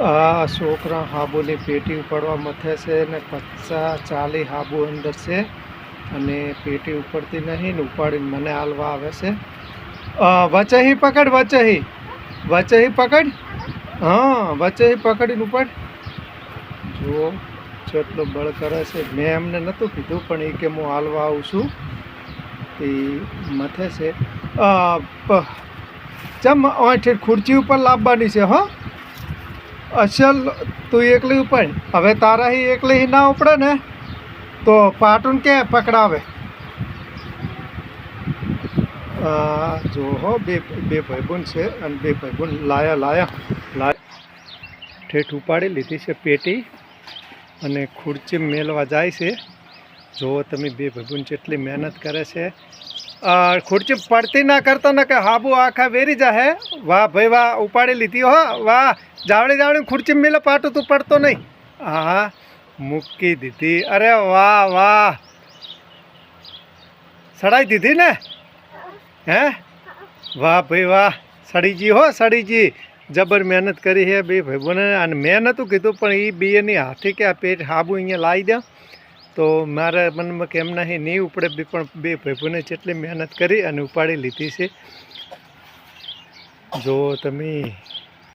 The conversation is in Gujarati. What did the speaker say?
આ છોકરા હાબુની પેટી ઉપાડવા મથે છે ને પચાસ ચાલી હાબુ અંદર છે અને પેટી ઉપડતી નહીં ને ઉપાડીને મને હાલવા આવે છે. વચહી પકડ, વચહી. વચહી પકડ? હા, વચહી પકડીને ઉપાડ. જુઓ, જેટલો બળ કરે છે. મેં એમને નહોતું કીધું, પણ એ કે હું હાલવા આવું છું. તે મથે છે. ચમ ખુરચી ઉપર લાવવાની છે, હો. અસલ તું એકલી ઉપાડ હવે તારાથી એકલી ના ઉપડે ને, તો પાટુન કે પકડાવે? જો હો, બે બે ભાઈબંધ છે અને બે ભાઈબંધ લાયા લાયા લાયા. ઠેઠ ઉપાડી લીધી છે પેટી અને ખુરચી મેલવા જાય છે. જો તમે બે ભાઈબંધ જેટલી મહેનત કરે છે. ખુરચી પડતી ના કરતો ને કે હાબુ આખા વેરી જાહે. વાહ ભાઈ વાહ, ઉપાડી લીધી હો. વાહ જાવડી જાવડી ખુરચી મેલે પાટું તું પડતો નહીં. હા મૂકી દીધી. અરે વાહ વાહ. સડાઈ દીધી ને? હે? વાહ ભાઈ વાહ, સડીજી હો, સડીજી. જબર મહેનત કરી છે બે ભાઈબોને. અને મેં નહોતું કીધું, પણ એ બેની હાથી કે આ પેટ હાબુ અહીંયા લાવી દે. તો મારા મનમાં કે એમ નહીં નહીં ઉપડે બી પણ બે ભાઈબોને જેટલી મહેનત કરી અને ઉપાડી લીધી છે. જો તમે